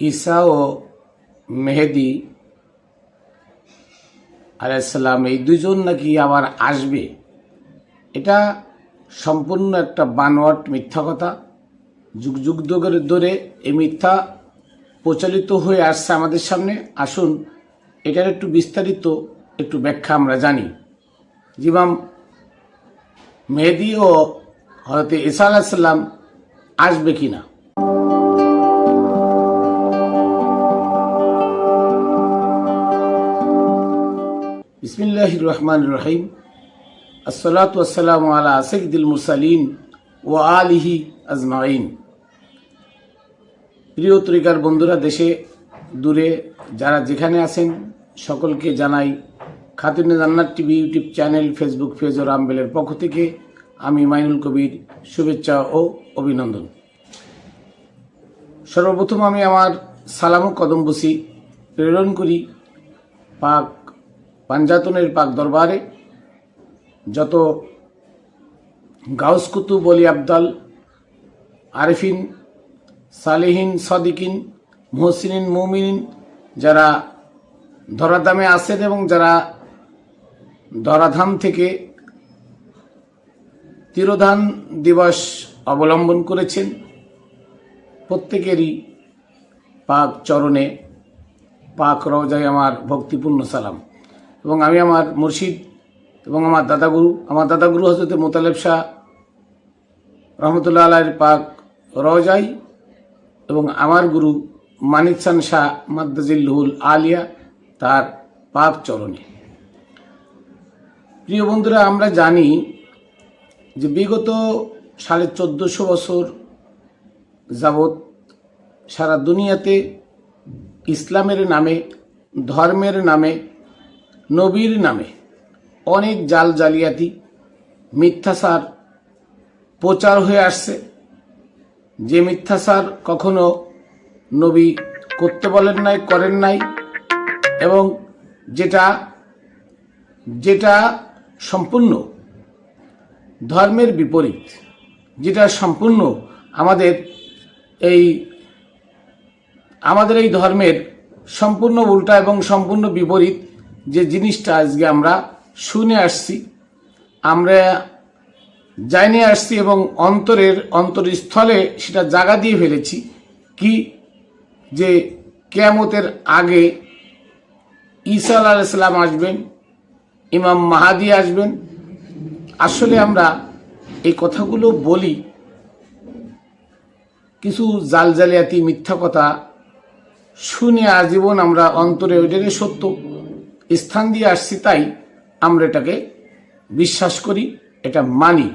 ঈসা ও মেহেদি আলাইসাল্লাম এই দুজন নাকি আবার আসবে? এটা সম্পূর্ণ একটা বানোয়াট মিথ্যা কথা। যুগ যুগ ধরে ধরে এই মিথ্যা প্রচলিত হয়ে আসছে আমাদের সামনে। আসুন, এটার একটু বিস্তারিত একটু ব্যাখ্যা আমরা জানি। জিমাম মেহেদি ও হয়তো ঈসা আলাহিসাল্লাম আসবে কি না বিসমিল্লাহ রহমান রহিম। আসসালাতু আসসালামু আলা সঈদুল মুরসালিন ও আলিহি আজমাইন। প্রিয় তরিকার বন্ধুরা, দেশে, দূরে যারা যেখানে আছেন, সকলকে জানাই Khatune Jannat TV YouTube channel, Facebook page ও রামবেলের পক্ষ থেকে আমি মাইনুল কবির শুভেচ্ছা ও অভিনন্দন। সর্বপ্রথম আমি আমার সালাম ও কদমবসি প্রেরণ করি পাক পাঞ্জাতনের পাক দরবারে যত গাউস কুতুব অলি আবদাল, আরিফিন, সালেহিন, সদিকিন, মহসিনিন, মুমিনিন যারা ধরাধামে আসেন এবং যারা ধরাধাম থেকে তিরোধান দিবস অবলম্বন করেছেন, প্রত্যেকেরই পাক চরণে পাক রওজায় আমার ভক্তিপূর্ণ সালাম। এবং আমি আমার মুর্শিদ এবং আমার দাদাগুরু আমার দাদাগুরু হজরত মোতালেব শাহ রহমতুল্লাহ আলাইয়ের পাক রজাই এবং আমার গুরু মানিকসান শাহ মাদ্দাজিল্লুহুল আলিয়া তার পাক চরণে। প্রিয় বন্ধুরা, আমরা জানি যে বিগত সাড়ে চোদ্দোশো বছর যাবৎ সারা দুনিয়াতে ইসলামের নামে, ধর্মের নামে নবীর নামে অনেক জাল জালিয়াতি, মিথ্যাচার প্রচার হয়ে আসছে। যে মিথ্যাচার কখনো নবী করতে বলেন নাই, করেন নাই এবং যেটা যেটা সম্পূর্ণ ধর্মের বিপরীত, যেটা সম্পূর্ণ আমাদের এই আমাদের এই ধর্মের সম্পূর্ণ উল্টা এবং সম্পূর্ণ বিপরীত যে জিনিসটা আজকে আমরা শুনে আসছি, আমরা জানিয়ে আসছি এবং অন্তরের অন্তরস্থলে সেটা জাগা দিয়ে ফেলেছি কি যে কেয়ামতের আগে ঈসা আলাইসাল্লাম আসবেন, ইমাম মাহাদি আসবেন। আসলে আমরা এই কথাগুলো বলি কিছু জালজালিয়াতি মিথ্যা কথা শুনে আজীবন আমরা অন্তরে ওইটাকে সত্য। স্থান দিয়ে আসছি তাই আমরা এটাকে বিশ্বাস করি, এটা মানি।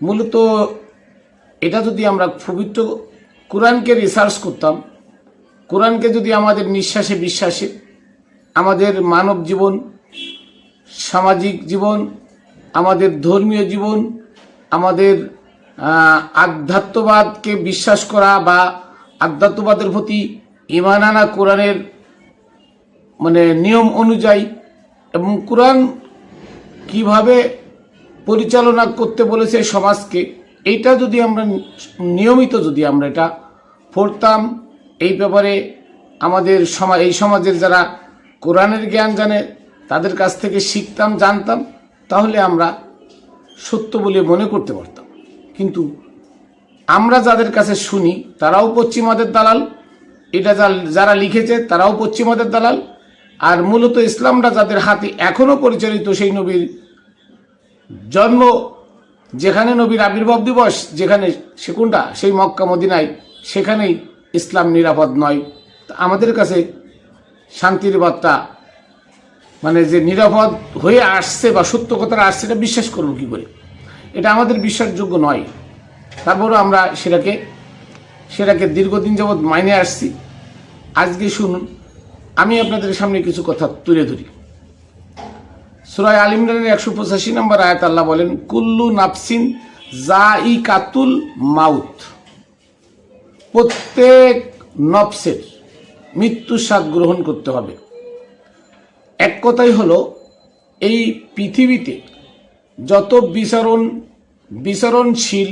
মূলত এটা যদি আমরা পবিত্র কোরআনকে রিসার্চ করতাম, কোরআনকে যদি আমাদের নিঃশ্বাসে বিশ্বাসে, আমাদের মানব জীবন, সামাজিক জীবন, আমাদের ধর্মীয় জীবন, আমাদের আধ্যাত্মবাদকে বিশ্বাস করা বা আধ্যাত্মবাদের প্রতি ইমান আনা কোরআনের মানে নিয়ম অনুযায়ী এবং কোরআন কীভাবে পরিচালনা করতে বলেছে সমাজকে, এইটা যদি আমরা নিয়মিত যদি আমরা এটা পড়তাম, এই ব্যাপারে আমাদের সমাজ এই সমাজের যারা কোরআনের জ্ঞান জানে, তাদের কাছ থেকে শিখতাম, জানতাম, তাহলে আমরা সত্য বলে মনে করতে পারতাম। কিন্তু আমরা যাদের কাছে শুনি, তারাও পশ্চিমাদের দালাল। এটা যারা লিখেছে, তারাও পশ্চিমাদের দালাল। আর মূলত ইসলামটা যাদের হাতে এখনও পরিচালিত সেই নবীর জন্ম, যেখানে নবীর আবির্ভাব দিবস, যেখানে সে কোনটা? সেই মক্কা মদিনায়, সেখানেই ইসলাম নিরাপদ নয়। তা আমাদের কাছে শান্তির বার্তা মানে যে নিরাপদ হয়ে আসছে বা সত্য কথাটা আসছে, এটা বিশ্বাস করব কী করে? এটা আমাদের বিশ্বাসযোগ্য নয়। তারপরও আমরা সেটাকে সেটাকে দীর্ঘদিন যাবৎ মাইনে আসছি। আজকে শুনুন আমি আপনাদের সামনে কিছু কথা তুলে ধরি। সুরায় আল একশো পঁচাশি নম্বর আয়াত আল্লাহ বলেন, কুল্লু নাফসিন জা ই কাতুল মাউথ প্রত্যেক নফসের মৃত্যুর স্বাদ গ্রহণ করতে হবে। এক কথাই হলো, এই পৃথিবীতে যত বিচরণ, বিচরণশীল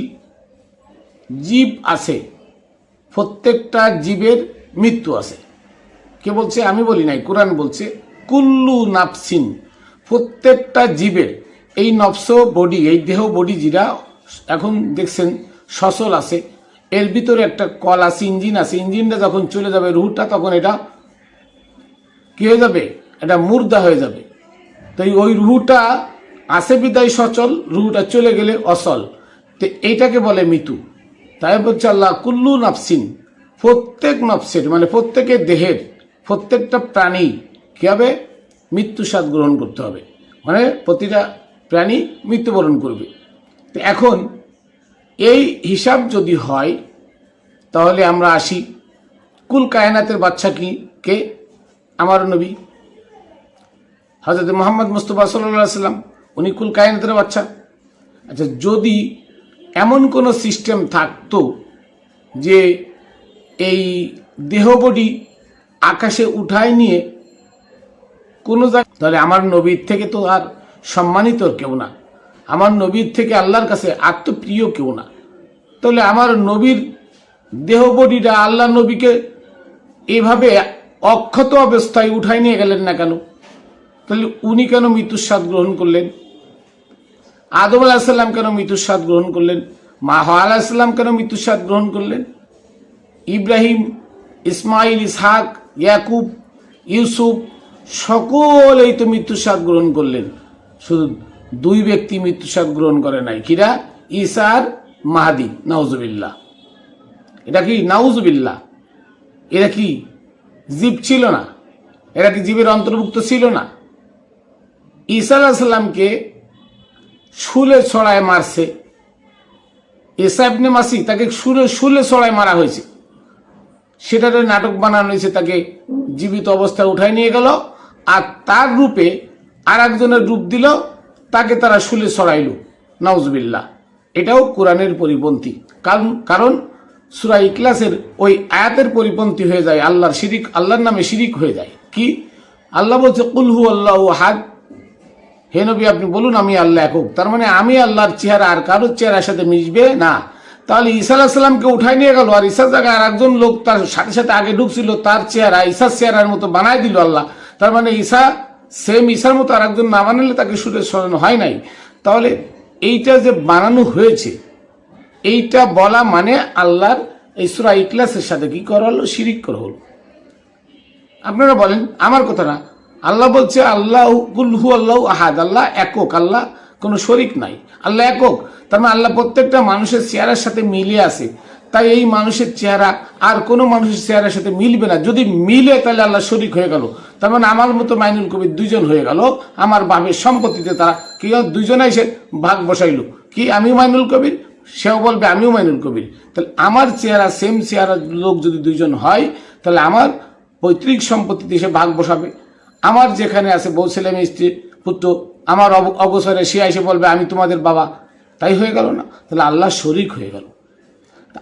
জীব আছে, প্রত্যেকটা জীবের মৃত্যু আছে। কে বলছে? আমি বলি নাই, কোরআন বলছে, কুল্লু নাফসিন, প্রত্যেকটা জীবের এই নফস বডি, এই দেহ বডি যেটা এখন দেখছেন সচল আছে, এর ভিতরে একটা কল আছে, ইঞ্জিন আছে, ইঞ্জিনটা যখন চলে যাবে রুহটা তখন এটা কি হয়ে যাবে? এটা মুর্দা হয়ে যাবে। তো এই ওই রুহুটা আছে বিদায় সচল রুহুটা চলে গেলে অসল। তো এইটাকে বলে মৃত্যু তাই বলছে আল্লাহ, কুল্লু নাফসিন, প্রত্যেক নফসের মানে প্রত্যেকের দেহের প্রত্যেকটা প্রাণী কী হবে গ্রহণ করতে হবে? মানে প্রতিটা প্রাণী মৃত্যুবরণ করবে। তো এখন এই হিসাব যদি হয়, তাহলে আমরা আসি কুল কায়নাতের বাচ্চা কি কে আমার নবী হজরত মোহাম্মদ মুস্তফা সাল্লাহ সাল্লাম, উনি কুল কায়নাতের বাচ্চা আচ্ছা যদি এমন কোনো সিস্টেম থাকতো যে এই দেহবডি আকাশে উঠায় নিয়ে কোনো জায়গায় তাহলে আমার নবীর থেকে তো আর সম্মানিত কেউ না। আমার নবীর থেকে আল্লাহর কাছে আত্মপ্রিয় কেউ না। তাহলে আমার নবীর দেহবডিটা আল্লাহ নবীকে এভাবে অক্ষত অবস্থায় উঠায় নিয়ে গেলেন না কেন? তাহলে উনি কেন মৃত্যুর স্বাদ গ্রহণ করলেন? আদম আলাহিসাল্লাম কেন মৃত্যুর স্বাদ গ্রহণ করলেন? মা হওয়া আলাহিসাল্লাম কেন মৃত্যুর স্বাদ গ্রহণ করলেন? ইব্রাহিম, ইসমাইল, ইসহাক ইয়াকুব, ইউসুফ, সকলেই তো মৃত্যুর স্বাদ গ্রহণ করলেন। শুধু দুই ব্যক্তি মৃত্যুর স্বাদ গ্রহণ করে নাই। কিরা? ইসার মাহাদি। নাউজুবিল্লাহ। এটা কি নাউজুবিল্লাহ? এরা কি জীব ছিল না? এরা কি জীবের অন্তর্ভুক্ত ছিল না? ঈসা আলাহিসাল্লামকে শুলে ছড়ায় মারছে। এসাবনে মাসি তাকে শুলে শুলে ছড়ায় মারা হয়েছে। সেটার নাটক বানানো হয়েছে, তাকে জীবিত অবস্থায় উঠায় নিয়ে গেল, আর তার রূপে আর একজনের রূপ দিল, তাকে তারা শুলে ছড়াইল নাউজবিল্লা এটাও কোরআনের পরিপন্থী। কারণ কারণ সুরা ইকলাসের ওই আয়াতের পরিপন্থী হয়ে যায়, আল্লাহর শিরিক, আল্লাহর নামে শিরিক হয়ে যায়। কি? আল্লাহ বলছে কুলহু আল্লাহ হাত হে নবী, আপনি বলুন, আমি আল্লাহ একক। তার মানে আমি আল্লাহর চেহারা আর কারোর চেহারার সাথে মিশবে না। তাহলে ঈসা আলাহিসাল্লামকে উঠাই নিয়ে গেল, আর ঈশার জায়গায় আর একজন লোক তার সাথে সাথে আগে ঢুকছিল, তার চেহারা ঈশার চেহারার মতো বানাই দিল আল্লাহ। তার মানে ঈশা সেম ঈশার মতো আর একজন না বানালে তাকে সুরে সরানো হয় নাই। তাহলে এইটা যে বানানো হয়েছে, এইটা বলা মানে আল্লাহর এই সুরা ইকলাসের সাথে কি করা হলো? শিরিক করা হলো। আপনারা বলেন, আমার কথা না আল্লাহ বলছে, আল্লাহ আল্লাহ আহাদ আল্লাহ একক, আল্লাহ কোনো শরিক নাই। আল্লাহ একক। তার মানে আল্লাহ প্রত্যেকটা মানুষের চেহারার সাথে মিলে আছে। তাই এই মানুষের চেহারা আর কোনো মানুষের চেহারার সাথে মিলবে না। যদি মিলে তাহলে আল্লাহ শরিক হয়ে গেল। তার মানে আমার মতো মাইনুল কবির দুজন হয়ে গেল। আমার বাপের সম্পত্তিতে তারা কি হলো? দুইজনে এসে ভাগ বসাইলো। কি আমি মাইনুল কবির? সেও বলবে আমিও মাইনুল কবির। তাহলে আমার চেহারা সেম চেহারার লোক যদি দুজন হয়, তাহলে আমার পৈতৃক সম্পত্তিতে সে ভাগ বসাবে। আমার যেখানে আছে বউ, ছেলে, মেয়ে, স্ত্রী, পুত্র আমার অব- অবসরে সে এসে বলবে, আমি তোমাদের বাবা। তাই হয়ে গেল না। তাহলে আল্লাহ শরিক হয়ে গেল।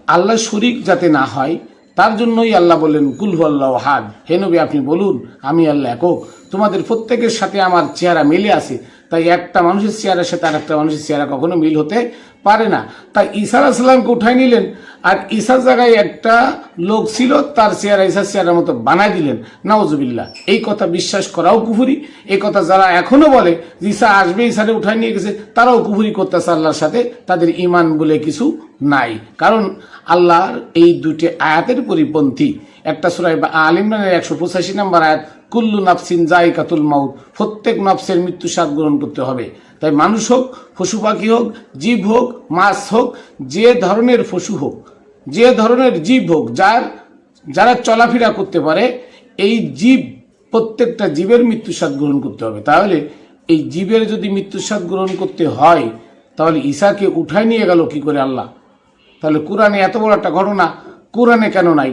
আল্লাহ শরিক যাতে না হয়, তার জন্যই আল্লাহ বললেন কুলহু আল্লাহ হাদ হে নবী, আপনি বলুন, আমি আল্লাহ একক। তোমাদের প্রত্যেকের সাথে আমার চেহারা মিলে আছে। তাই একটা মানুষের চেহারার সাথে আর একটা মানুষের চেহারা কখনো মিল হতে পারে না। তাই ঈসা আলাহিসাল্লামকে উঠাই নিলেন আর ঈসার জায়গায় একটা লোক ছিল, তার চেহারা ঈসার চেহারার মতো বানাই দিলেন। নাওজবিল্লা এই কথা বিশ্বাস করাও কুফুরি। এই কথা যারা এখনও বলে যে ঈসা আসবে, ঈসারে উঠাই নিয়ে গেছে, তারাও কুফুরি করতেছে আল্লাহর সাথে। তাদের ইমান বলে কিছু নাই। কারণ আল্লাহর এই দুটি আয়াতের পরিপন্থী। একটা সুরাই বা আল ইমরানের একশো পঁচাশি নম্বর আয়াত কুল্লু নাফসিন জাই কাতুল মাউত। প্রত্যেক নফসের মৃত্যু স্বাদ গ্রহণ করতে হবে। তাই মানুষ হোক, পশু পাখি হোক, জীব হোক, মাছ হোক, যে ধরনের পশু হোক, যে ধরনের জীব হোক, যার, যারা চলাফেরা করতে পারে, এই জীব প্রত্যেকটা জীবের মৃত্যু স্বাদ গ্রহণ করতে হবে। তাহলে এই জীবের যদি মৃত্যু স্বাদ গ্রহণ করতে হয়, তাহলে ঈশাকে উঠায় নিয়ে গেল কি করে আল্লাহ? তাহলে কোরআনে এত বড় একটা ঘটনা, কোরআনে কেন নাই?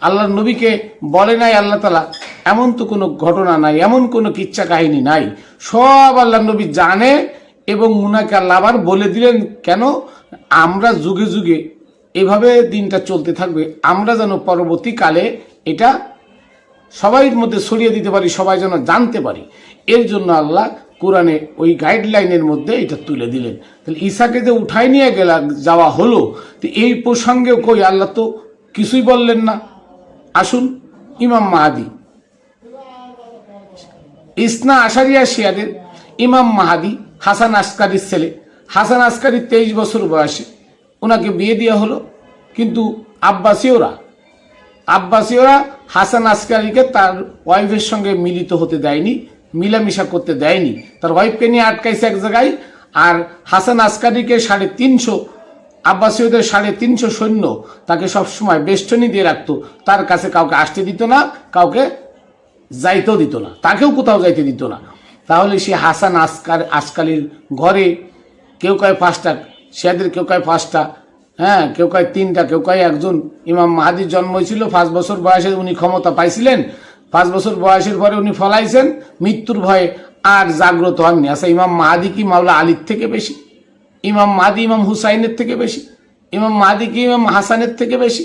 আল্লাহর নবীকে বলে নাই আল্লাহ তালা এমন তো কোনো ঘটনা নাই, এমন কোনো কিচ্ছা কাহিনী নাই। সব আল্লাহ নবী জানে এবং মুনাকে আল্লাহ আবার বলে দিলেন, কেন? আমরা যুগে যুগে এভাবে দিনটা চলতে থাকবে, আমরা যেন পরবর্তীকালে এটা সবাই মধ্যে ছড়িয়ে দিতে পারি, সবাই যেন জানতে পারি। এর জন্য আল্লাহ কোরআনে ওই গাইডলাইনের মধ্যে এটা তুলে দিলেন। তাহলে ঈশাকে যে উঠাই নিয়ে গেলা, যাওয়া হলো, তো এই প্রসঙ্গেও কই আল্লাহ তো কিছুই বললেন না। আসুন, ইমাম মাহাদি ইসনা আশারিয়া শিয়াদের ইমাম মাহাদি, হাসান আসকারির ছেলে। হাসান আসকারির তেইশ বছর বয়সে। ওনাকে বিয়ে দেওয়া হলো। কিন্তু আব্বাসীয়রা আব্বাসীয়রা হাসান আসকারিকে তার ওয়াইফের সঙ্গে মিলিত হতে দেয়নি, মিলামিশা করতে দেয়নি। তার ওয়াইফকে নিয়ে আটকাইছে এক জায়গায়। আর হাসান আসকারিকে সাড়ে তিনশো, আব্বাসীয়দের সাড়ে তিনশো সৈন্য তাকে সবসময় বেষ্টনী দিয়ে রাখতো। তার কাছে কাউকে আসতে দিত না, কাউকে যাইতেও দিত না। তাকেও কোথাও যাইতে দিত না। তাহলে সে হাসান আসকার আসকালির ঘরে কেউ কয় পাঁচটা সেদের কেউ কয় পাঁচটা হ্যাঁ কেউ কয় তিনটা, কেউ কয় একজন ইমাম মাহাদির জন্ম হয়েছিল, পাঁচ বছর বয়সে উনি ক্ষমতা পাইছিলেন। পাঁচ বছর বয়সের পরে উনি ফলাইছেন, মৃত্যুর ভয়ে আর জাগ্রত হননি। আচ্ছা ইমাম মাহাদি কি মাওলা আলীর থেকে বেশি? ইমাম মাহাদি ইমাম হুসাইনের থেকে বেশি? ইমাম মাহাদি কি ইমাম হাসানের থেকে বেশি?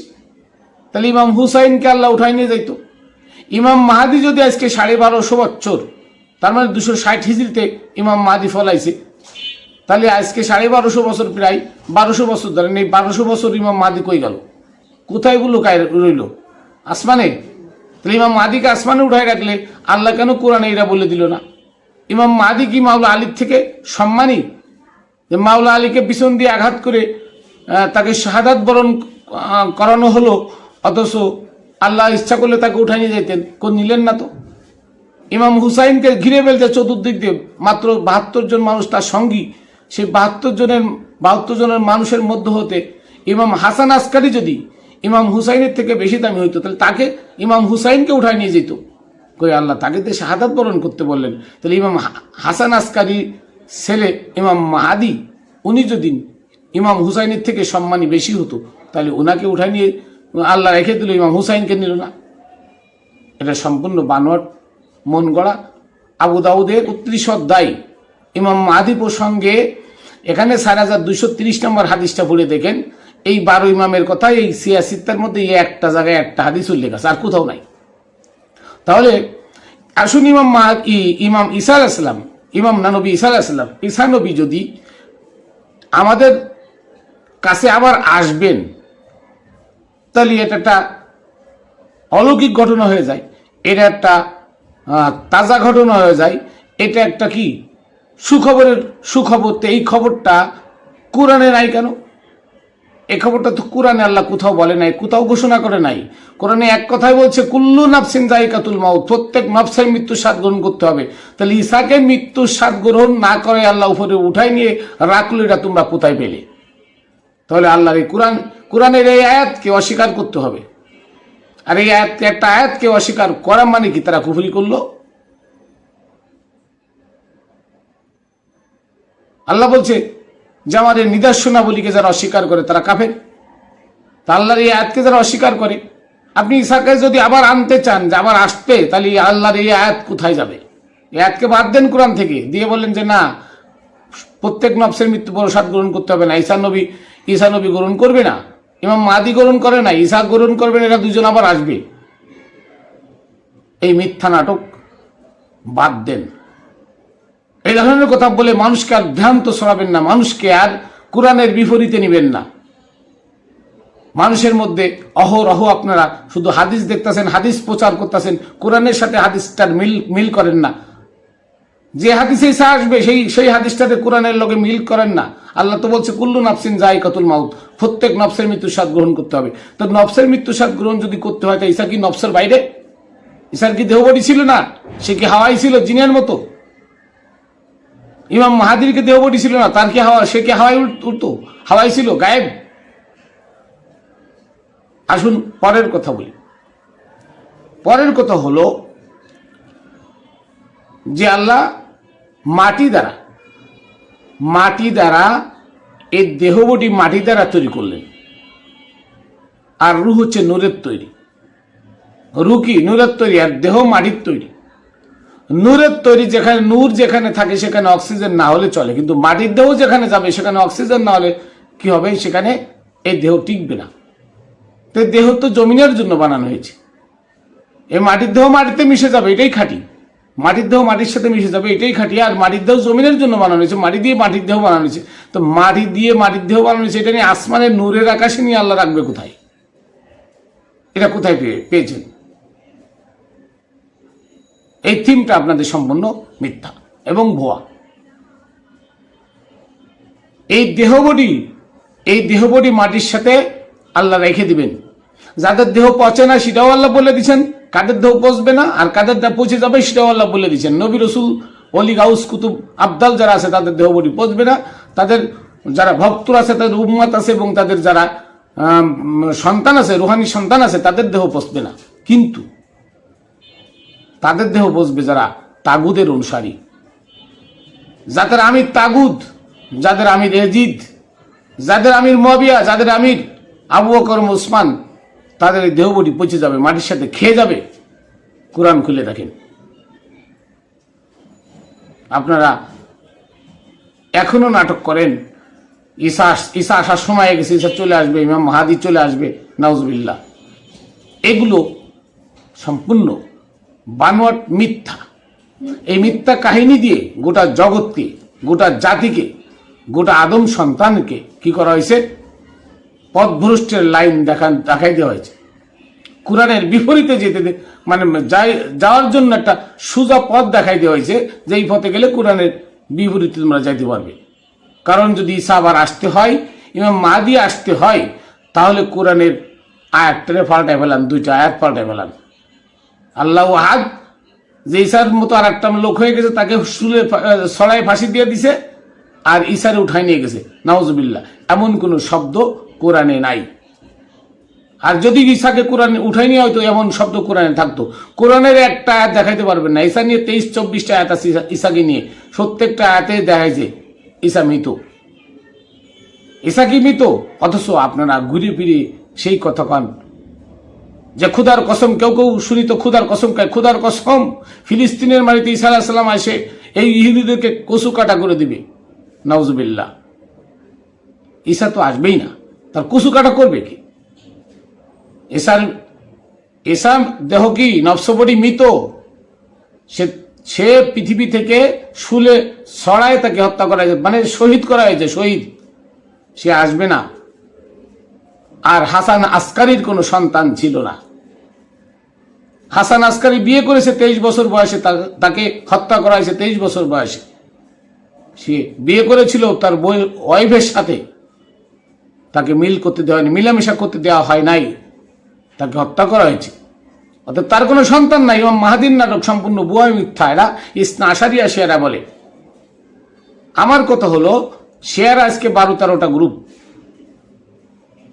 তাহলে ইমাম হুসাইনকে আল্লাহ উঠাই নিয়ে যাইতো। ইমাম মাহাদি যদি আজকে সাড়ে বারোশো বছর, তার মানে দুশো ষাট হিজড়িতে ইমাম মাহাদি ফলাইছে, তাহলে আজকে সাড়ে বারোশো বছর প্রায় বারোশো বছর ধরেন এই বারোশো বছর ইমাম মাহাদি কই গেল? কোথায়গুলো রইল? আসমানে? তাহলে ইমাম মাহাদিকে আসমানে উঠায় রাখলে আল্লাহ কেন কোরআনে এরা বলে দিল না? ইমাম মাহাদি কি মাওলা আলীর থেকে সম্মানী? যে মাওলা আলীকে পিছন দিয়ে আঘাত করে তাকে শাহাদাত বরণ করানো হলো, অথচ আল্লাহ ইচ্ছা করলে তাকে উঠাই নিয়ে যেতেন কোন নিলেন না তো। ইমাম হুসাইনকে ঘিরে ফেলতে চতুর্দিক দিয়ে মাত্র বাহাত্তর জন মানুষ তার সঙ্গী। সেই বাহাত্তর জনের বাহাত্তর জনের মানুষের মধ্য হতে ইমাম হাসান আসকারি যদি ইমাম হুসাইনের থেকে বেশি দামি হইতো, তাহলে তাকে ইমাম হুসাইনকে উঠায় নিয়ে যেত। কই আল্লাহ, তাকে তো শাহাদাত বরণ করতে বললেন। তাহলে ইমাম হাসান আসকারি ছেলে ইমাম মাহাদি, উনি যদি ইমাম হুসাইনের থেকে সম্মানী বেশি হতো, তাহলে ওনাকে উঠায় নিয়ে আল্লাহ রেখে দিল ইমাম হুসাইনকে নিল না এটা সম্পূর্ণ বানোয়াট, মন গড়া। আবু দাউদের উত্রিশ অধ্যায়। ইমাম মাহাদি প্রসঙ্গে এখানে চার হাজার দুইশো তিরিশ নম্বর হাদিসটা পড়ে দেখেন। এই বারো ইমামের কথা, এই সিয়াসিত্তার মধ্যে এই একটা জায়গায় একটা হাদিস উল্লেখ আছে, আর কোথাও নাই। তাহলে আসুন ইমাম মা ইমাম ইসা আলাইসালাম ইমাম নানবী ইসা আলাইসালাম ইসা নবী যদি আমাদের কাছে আবার আসবেন তাহলে এটা একটা অলৌকিক ঘটনা হয়ে যায়। এটা একটা তাজা ঘটনা হয়ে যায়। এটা একটা কি? সুখবরের সুখবর। তো এই খবরটা কোরআনে নাই কেন? এই খবরটা তো কোরআনে আল্লাহ কোথাও বলে নাই, কোথাও ঘোষণা করে নাই। কোরআনে এক কথাই বলছে, কুল্লু নাফসিন জায়কাতুল মাউত প্রত্যেক নফসের মৃত্যুর স্বাদ গ্রহণ করতে হবে। তাহলে ঈশাকে মৃত্যুর স্বাদ গ্রহণ না করে আল্লাহ উপরে উঠাই নিয়ে রাখল এটা তোমরা কোথায় পেলে? তাহলে আল্লাহর এই কোরআন কোরআনের এই আয়াতকে অস্বীকার করতে হবে। আর এই আয়াত একটা আয়াতকে অস্বীকার করা মানে কি? তারা কুফরি করল। আল্লাহ বলছে, যে আমাদের নিদর্শনাবলীকে যারা অস্বীকার করে, তারা কাফের। তা আল্লাহর এই আয়াতকে যারা অস্বীকার করে, আপনি ইসাকে যদি আবার আনতে চান, যে আবার আসবে, তাহলে আল্লাহর এই আয়াত কোথায় যাবে? এই আয়াতকে বাদ দেন কোরআন থেকে। দিয়ে বললেন যে, না, প্রত্যেক নফসের মৃত্যু প্রসাদ গ্রহণ করতে হবে না। ঈসা নবী ঈসা নবী গ্রহণ করবে না। ইমাম মাদি গ্রহণ করে না ঈসা গ্রহণ করবেন, এরা দুজন আবার আসবে। এই মিথ্যা নাটক বাদ দেন। এই ধরনের কথা বলে মানুষকে আর ভ্রান্ত ছড়াবেন না, মানুষকে আর কোরআনের বিপরীতে নেবেন না। মানুষের মধ্যে অহরহ আপনারা শুধু হাদিস দেখতেছেন, হাদিস প্রচার করতেছেন, কোরআনের সাথে হাদিসটার মিল মিল করেন না। যে হাদিসে ইসা আসবে, সেই সেই হাদিসটাতে কোরআনের লগে মিল করেন না। আল্লাহ তো বলছে, কুল্লু নাফসিন যাই কতুল মাউত। প্রত্যেক নফসের মৃত্যুর স্বাদ গ্রহণ করতে হবে। তো নফসের মৃত্যুর স্বাদ গ্রহণ যদি করতে হয়, তো ঈসা কি নফসের বাইরে? ঈশার কি দেহবডি ছিল না? সে কি হাওয়াই ছিল, জিনের মতো? ইমাম মাহাদিরকে দেহবডি ছিল না? তার কি হাওয়া, সে কি হাওয়াই উঠ- উঠতো হাওয়াই ছিল, গায়েব? আসুন, পরের কথা বলি। পরের কথা হলো যে আল্লাহ মাটি দ্বারা। মাটি দ্বারা এই দেহবটি মাটি দ্বারা তৈরি করলেন। আর রু হচ্ছে নূরের তৈরি। রু কি? নূরের তৈরি, আর দেহ মাটির তৈরি। নূরের তৈরি যেখানে, নূর যেখানে থাকে সেখানে অক্সিজেন না হলে চলে। কিন্তু মাটির দেহ যেখানে যাবে সেখানে অক্সিজেন না হলে কি হবে? সেখানে এই দেহ টিকবে না। তো দেহ তো জমিনের জন্য বানানো হয়েছে। এই মাটির দেহ মাটিতে মিশে যাবে, এটাই খাঁটি। মাটির দেহ মাটির সাথে মিশে যাবে, এটাই খাঁটি। আর মাটির দেহ জমিনের জন্য বানানো হয়েছে, মাটি দিয়ে মাটির দেহ বানানো হয়েছে। তো মাটি দিয়ে মাটির দেহ বানানো হয়েছে, এটা নিয়ে আসমানের নূরের আকাশে নিয়ে আল্লাহ রাখবে কোথায়? এটা কোথায় পেয়ে পেয়েছেন? এই থিমটা আপনাদের সম্পূর্ণ মিথ্যা এবং ভুয়া। এই দেহবডি এই দেহবডি মাটির সাথে আল্লাহ রেখে দিবেন। যাদের দেহ পচে না, সেটাও আল্লাহ বলে দিচ্ছেন। কাদের দেহ পচবে না আর কাদের দেহ পচে যাবে সেটাও আল্লাহ বলে দিচ্ছেন নবী রসুল, অলি গাউস, কুতুব আবদাল যারা আছে তাদের দেহ দেহবডি পচবে না। তাদের যারা ভক্তরা আছে, তাদের উম্মাত আছে এবং তাদের যারা সন্তান আছে, রুহানি সন্তান আছে, তাদের দেহ পচবে না। কিন্তু তাদের দেহ বসবে যারা তাগুদের অনুসারী। যাদের আমির তাগুদ, যাদের আমির এজিদ, যাদের আমির মবিয়া যাদের আমির আবু বকর ওসমান তাদের এই দেহবটি পচে যাবে, মাটির সাথে খেয়ে যাবে। কোরআন খুলে দেখেন। আপনারা এখনও নাটক করেন, ঈশা ঈশা আসার সময় গেছে, ঈশা চলে আসবে, ইমাম মাহাদি চলে আসবে নাউজবিল্লা এগুলো সম্পূর্ণ বানোয়াট মিথ্যা। এই মিথ্যা কাহিনী দিয়ে গোটা জগৎকে, গোটা জাতিকে, গোটা আদম সন্তানকে কি করা হয়েছে? পথভ্রষ্টের লাইন দেখান, দেখাই দেওয়া হয়েছে। কোরআনের বিপরীতে যেতে মানে যাই- যাওয়ার জন্য একটা সোজা পথ দেখাই দেওয়া হয়েছে যে এই পথে গেলে কোরআনের বিপরীতে তোমরা যাইতে পারবে। কারণ যদি আবার আসতে হয়, ইমাম মাহাদি আসতে হয়, তাহলে কোরআনের আয়াতটারে পাল্টায় ফেলান, দুইটা আয়াত পাল্টায় ফেলান। আল্লাহ আহাদ যে ঈশার মতো আর একটা লোক হয়ে গেছে, তাকে শুলে সরাই ফাঁসি দিয়ে দিছে, আর ঈশারে উঠাই নিয়ে গেছে। নওয়াজবিল্লা এমন কোনো শব্দ কোরআনে নাই। আর যদি ঈশাকে কোরআনে উঠাই নিয়ে হয়তো এমন শব্দ কোরআনে থাকতো। কোরআনের একটা আয়াত দেখাইতে পারবেন না। ঈশা নিয়ে তেইশ, চব্বিশটা আয়াত আছে ঈশা- ঈশাকে নিয়ে। প্রত্যেকটা আয়াতে দেখাইছে ঈশা মৃত। ঈশা কি মৃত? অথচ আপনারা ঘুরে ফিরে সেই কথা কন। যে খুদার কসম, কেউ কেউ শুনি তো খুদার কসম খায়। খুদার কসম, ফিলিস্তিনের মাটিতে ঈসা আলাহিসাল্লাম আসে, এই ইহুদিদেরকে কচু কাটা করে দিবে। নওজবিল্লা ঈসা তো আসবেই না। তার কচু কাটা করবে কি? এসার এসা দেহ কি নবসবডি মৃত? সে সে পৃথিবী থেকে শুলে সরায় তাকে হত্যা করা হয়েছে মানে শহীদ করা হয়েছে, শহীদ। সে আসবে না। আর হাসান আসকারির কোনো সন্তান ছিল না। হাসান আসকারি বিয়ে করেছে তেইশ বছর বয়সে তাকে হত্যা করা হয়েছে তেইশ বছর বয়সে। সে বিয়ে করেছিল তার বই, ওয়াইফের সাথে। তাকে মিল করতে দেওয়া হয়নি, মিলামেশা করতে দেওয়া হয় নাই, তাকে হত্যা করা হয়েছে। অর্থাৎ তার কোনো সন্তান নাই এবং মাহাদিন নাটক সম্পূর্ণ বুয়াই মিথ্যা, এরা ইসনা আশারিয়া শেয়ারা বলে। আমার কথা হলো, শেয়ার আজকে বারো তেরোটা গ্রুপ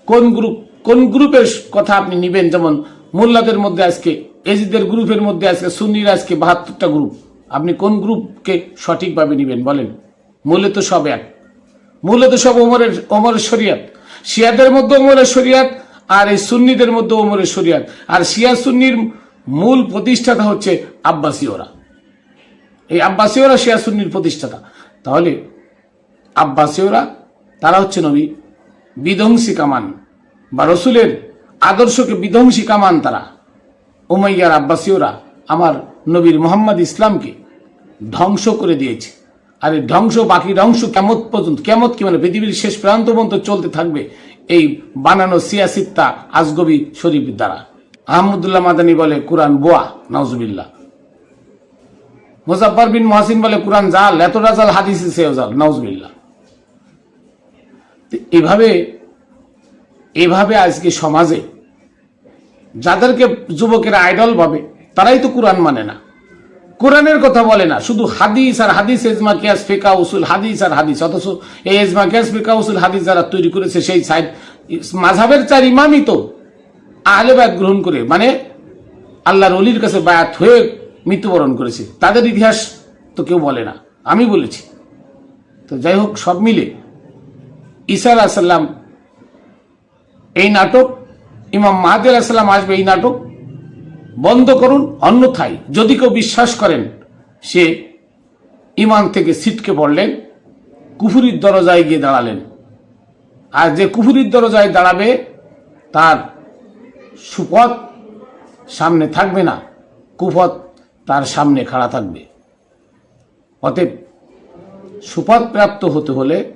কোন গ্রুপ কোন গ্রুপের কথা আপনি নিবেন? যেমন মোল্লাদের মধ্যে আজকে, এজিদের গ্রুপের মধ্যে আজকে, সুন্নির আজকে বাহাত্তরটা গ্রুপ আপনি কোন গ্রুপকে সঠিকভাবে নিবেন বলেন? মূলে তো সব এক। মূলে তো সব ওমরের ওমরের শরিয়াত। শিয়াদের মধ্যে ওমরের শরিয়াত আর এই সুন্নিদের মধ্যে ওমরের শরিয়াত। আর শিয়া সুন্নির মূল প্রতিষ্ঠাতা হচ্ছে আব্বাসীয়রা। এই আব্বাসীয়রা শিয়া সুন্নির প্রতিষ্ঠাতা। তাহলে আব্বাসীয়রা, তারা হচ্ছে নবী। বিধ্বংসী কামান বা রসুলের আদর্শকে বিধ্বংসী কামান তারা। ওমাইয়ার আব্বাসীয়রা আমার নবীর মোহাম্মদ ইসলামকে ধ্বংস করে দিয়েছে। আর এই ধ্বংস, বাকি ধ্বংস কেমত পর্যন্ত, কেমত কি মানে? পৃথিবীর শেষ প্রান্ত পর্যন্ত চলতে থাকবে এই বানানো সিয়াসিত্তা আজগবি শরীফ দ্বারা। আহমদুল্লাহ মাদানী বলে কোরআন বোয়া নজবিল্লা মুজাফর বিন মহাসিন বলে কোরআন জাল, এতটা জাল হাদিসে জাল নজবিল্লা এভাবে এভাবে আজকে সমাজে যাদেরকে যুবকেরা আইডল ভাবে, তারাই তো কোরআন মানে না। কোরআনের কথা বলে না, শুধু হাদিস আর হাদিস, এজমা, কিয়াস, ফিকা, উসুল, হাদিস আর হাদিস। অথচ এই এজমা, কিয়াস, ফিকা, উসুল, হাদিস যারা তৈরি করেছে, সেই সাইড মাঝাবের চার ইমামই তো আহলে বায়াত গ্রহণ করে মানে আল্লাহর অলির কাছে বায়াত হয়ে মৃত্যুবরণ করেছে। তাদের ইতিহাস তো কেউ বলে না, আমি বলেছি। তো যাই হোক, সব মিলে ঈসা আলাহিসাল্লাম এই নাটক, ইমাম মাহাদি আলাহিসাল্লাম আসবে এই নাটক বন্ধ করুন, অন্যথায় যদি কেউ বিশ্বাস করেন, সে ইমান থেকে ছিটকে পড়লেন, কুফুরির দরজায় গিয়ে দাঁড়ালেন। আর যে কুফুরির দরজায় দাঁড়াবে, তার সুপথ সামনে থাকবে না, কুপথ তার সামনে খাড়া থাকবে। অতএব সুপথ প্রাপ্ত হতে হলে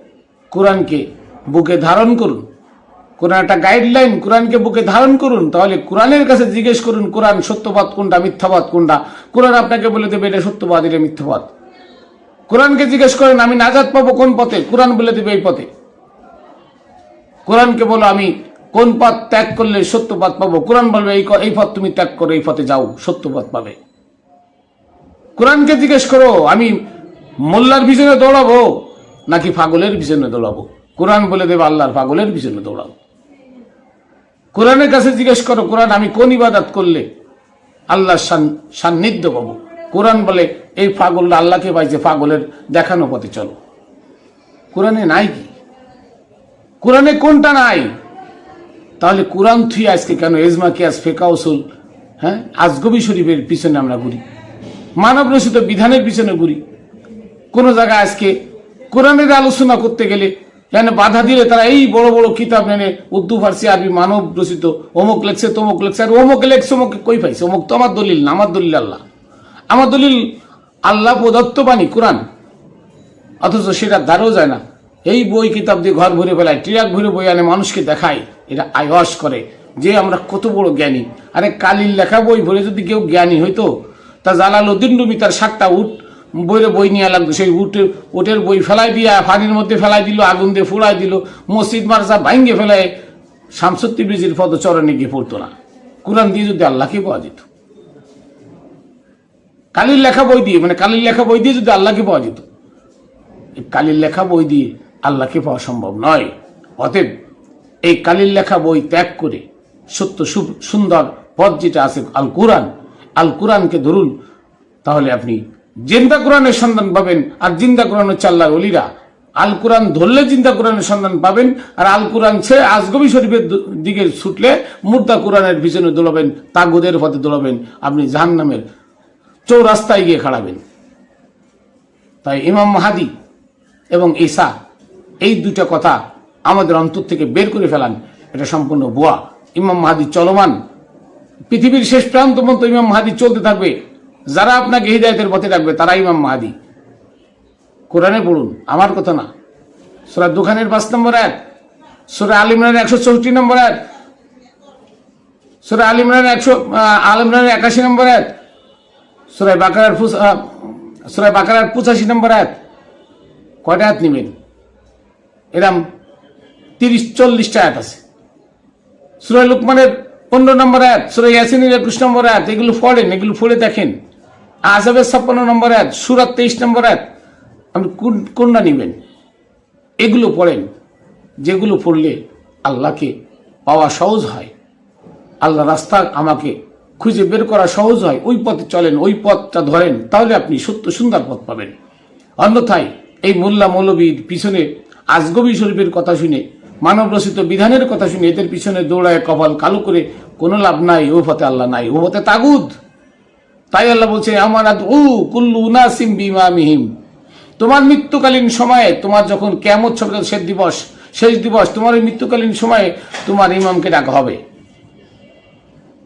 কোরআনকে বুকে ধারণ করুন কোরআন একটা গাইডলাইন কোরআনকে বুকে ধারণ করুন, তাহলে কোরআনের কাছে জিজ্ঞেস করুন, কোরআন সত্যবাদ কোনটা, মিথ্যাবাদ কোনটা? কোরআন আপনাকে বলে দেবে এটা সত্যবাদ, এটা মিথ্যাবাদ। কোরআনকে জিজ্ঞেস করেন, আমি নাজাদ পাবো কোন পথে? কোরআন বলে দেবে এই পথে। কোরআনকে বলো, আমি কোন পথ ত্যাগ করলে সত্যপথ পাবো? কোরআন বলবে, এই এই পথ তুমি ত্যাগ করো, এই পথে যাও সত্যপথ পাবে। কোরআনকে জিজ্ঞেস করো, আমি মোল্লার পিছনে দৌড়াবো নাকি পাগলের পিছনে দৌড়াবো? কোরআন বলে দেবে, আল্লাহর পাগলের পিছনে দৌড়াবো। কোরআনের কাছে জিজ্ঞেস করো, কোরআন আমি কোন ইবাদত করলে আল্লাহর সান্নিধ্য পাবো? কোরআন বলে, এই পাগলটা আল্লাহকে পাইছে, পাগলের দেখানো পথে চলো। কোরআনে নাই কি? কোরআনে কোনটা নাই? তাহলে কোরআন থুই আজকে কেন? এজমা কিয়াস, ফেকা উসুল হ্যাঁ? আজগবি শরীফের পিছনে আমরা ঘুরি। মানব রচিত বিধানের পিছনে ঘুরি। কোন জায়গায় আজকে কোরআনের আলোচনা করতে গেলে কেন বাধা দিলে তারা এই বড় বড় কিতাব নেনে উর্দু, ফার্সি, আরবি, মানব রচিত, অমুক লেখছে, তমুক লেখছে, আর অমুক লেখছে, অমুক কই পাইছে? অমুক তো আমার দলিল না, আমার দলিল আল্লাহ। আমার দলিল আল্লাহ প্রদত্ত বাণী, কোরআন। অথচ সেটা দ্বারও যায় না। এই বই কিতাব দিয়ে ঘর ভরে ফেলায়, ট্রাক ভরে বই আনে, মানুষকে দেখায়, এটা আয়স করে যে আমরা কত বড় জ্ঞানী। আরে কালির লেখা বই ভরে যদি কেউ জ্ঞানী হইতো, তা জালাল উদ্দিন রুমি তার সাতটা উঠ বইরে বই নিয়ে লাগতো সেই উঠে উটের বই ফেলাই দিয়া ফানির মধ্যে ফেলাই দিল, আগুন দিয়ে ফুড়াই দিল, মসজিদ মার্জা ভাঙ্গে ফেলায় শামসত্তি ব্রিজির পদ চরণে গিয়ে পড়তো না। কোরআন দিয়ে যদি আল্লাহকে পাওয়া যেত। কালির লেখা বই দিয়ে মানে কালির লেখা বই দিয়ে যদি আল্লাহকে পাওয়া যেত। কালির লেখা বই দিয়ে আল্লাহকে পাওয়া সম্ভব নয়। অতএব এই কালির লেখা বই ত্যাগ করে সত্য সুন্দর পথ যেটা আছে আল কোরআন আল কোরআনকে ধরুন, তাহলে আপনি জিন্দা কোরআনের সন্ধান পাবেন আর জিন্দা কোরআন হচ্ছে আল্লাহর অলিরা। আল কোরআন ধরলে জিন্দা কোরআনের সন্ধান পাবেন আর আল কোরআন ছেড়ে আজগবি শরীফের দিকে ছুটলে মুর্দা কোরআনের পিছনে দৌড়াবেন, তাগুদের পথে দৌড়াবেন, আপনি জাহান্নামের চৌরাস্তায় গিয়ে খাড়াবেন। তাই ইমাম মাহাদি এবং ঈসা, এই দুটা কথা আমাদের অন্তর থেকে বের করে ফেলান। এটা সম্পূর্ণ বোয়া ইমাম মাহাদি চলমান। পৃথিবীর শেষ প্রান্ত পর্যন্ত ইমাম মাহাদি চলতে থাকবে। যারা আপনাকে হৃদায়তের পথে রাখবে তারা ইমাম মাহাদি। কোরআনে পড়ুন আমার কথা না। সুরা দুখানের পাঁচ নম্বর এক সুরা আলিমরানের একশো চৌষট্টি নম্বর এক সুরা আলিমরানের একশো আলিমরানের একাশি নম্বর এক সুরায় আহ, সুরায় বাকারার পঁচাশি নম্বর এক কয়টা হাত নেবেন? এরম তিরিশ চল্লিশটা আয়াত আছে। সুরায় লুকমানের পনেরো নম্বর আয়াত সুরায় ইয়াসিনের একুশ নম্বর আয়াত এগুলো পড়েন এগুলো পড়ে দেখেন। আজাবের ছাপ্পান্ন নম্বর আয়াত সুরাত তেইশ নম্বর আয়াত আপনি কোন কোনটা নেবেন? এগুলো পড়েন, যেগুলো পড়লে আল্লাহকে পাওয়া সহজ হয়। আল্লাহ রাস্তা আমাকে খুঁজে বের করা সহজ হয়। ওই পথে চলেন, ওই পথটা ধরেন, তাহলে আপনি সত্য সুন্দর পথ পাবেন। অন্যথায় এই মোল্লা মৌলবীর পিছনে আজগবি শরীফের কথা শুনে মানব রচিত বিধানের কথা শুনে, এদের পিছনে দৌড়ায় কপাল কালো করে, কোনো লাভ নাই, ও পথে আল্লাহ নাই, ও পথে তাগুদ তাই আল্লাহ বলছে, আমার উ কুল্লু নাসিম বিমা মিহিম তোমার মৃত্যুকালীন সময়ে তোমার যখন কেমন ছবি শেষ দিবস শেষ দিবস, তোমার মৃত্যুকালীন সময়ে তোমার ইমামকে ডাকা হবে।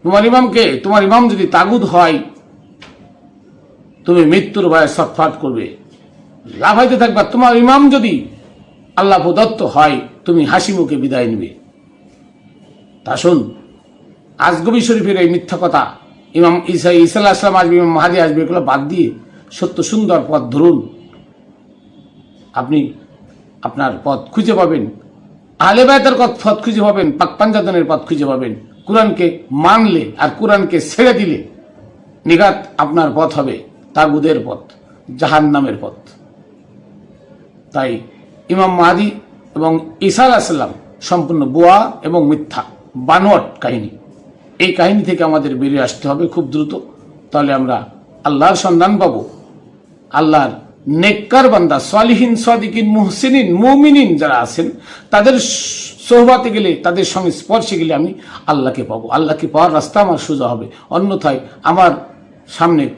তোমার ইমামকে, তোমার ইমাম যদি তাগুদ হয়, তুমি মৃত্যুর ভয়ে ছটফাট করবে। লাফাইতে থাকবা। তোমার ইমাম যদি আল্লাহ প্রদত্ত হয়, তুমি হাসি মুখে বিদায় নেবে। তা শুন, আজগবি শরীফের এই মিথ্যা কথা ইমাম ইসা ইসা আসলাম আসবে, ইমাম মাহাদি আসবে, এগুলো বাদ দিয়ে সত্য সুন্দর পথ ধরুন। আপনি আপনার পথ খুঁজে পাবেন। আহলে বায়তের পথ পথ খুঁজে পাবেন, পাক পাঞ্জাতনের পথ খুঁজে পাবেন। কোরআনকে মানলে আর কোরআনকে ছেড়ে দিলে নিঘাত আপনার পথ হবে, তাগুদের পথ জাহান নামের পথ। তাই ইমাম মাহাদি এবং ঈসা আলাহিসাল্লাম সম্পূর্ণ বোয়া এবং মিথ্যা, বানোয়াট কাহিনী। এই কাহিনী থেকে আমাদের বেরিয়ে আসতে হবে খুব দ্রুত। তাহলে আমরা আল্লাহর সন্ধান পাব। আল্লাহর নেককার বান্দা, সালিহিন, সাদিকিন, মুহসিনিন, মুমিনিন যারা আছেন, তাদের সোহবাতে গেলে, তাদের সঙ্গে স্পর্শে গেলে আমি আল্লাহকে পাবো। আল্লাহকে পাওয়ার রাস্তা আমার সোজা হবে। অন্যথায় আমার সামনে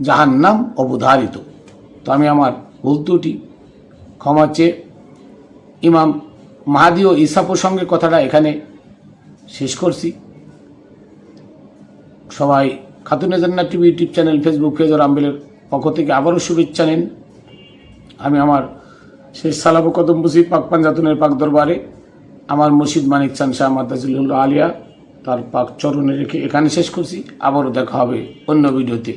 যাহার নাম অবধারিত। তো আমি আমার ভুল ক্ষমা চেয়ে ইমাম মাহাদি ও ঈসা প্রসঙ্গে কথাটা এখানে শেষ করছি। সবাই Khatune Jannat TV YouTube channel Facebook page ও রামবেলের পক্ষ থেকে আবারও শুভেচ্ছা নেন। আমি আমার শেষ সালাবু কদম বুঝি পাক পাঞ্জাতনের পাক দরবারে। আমার মুর্শিদ মানিক চান শাহ মাতাজুল আলিয়া, তার পাক চরণে রেখে এখানে শেষ করছি। আবারও দেখা হবে অন্য ভিডিওতে।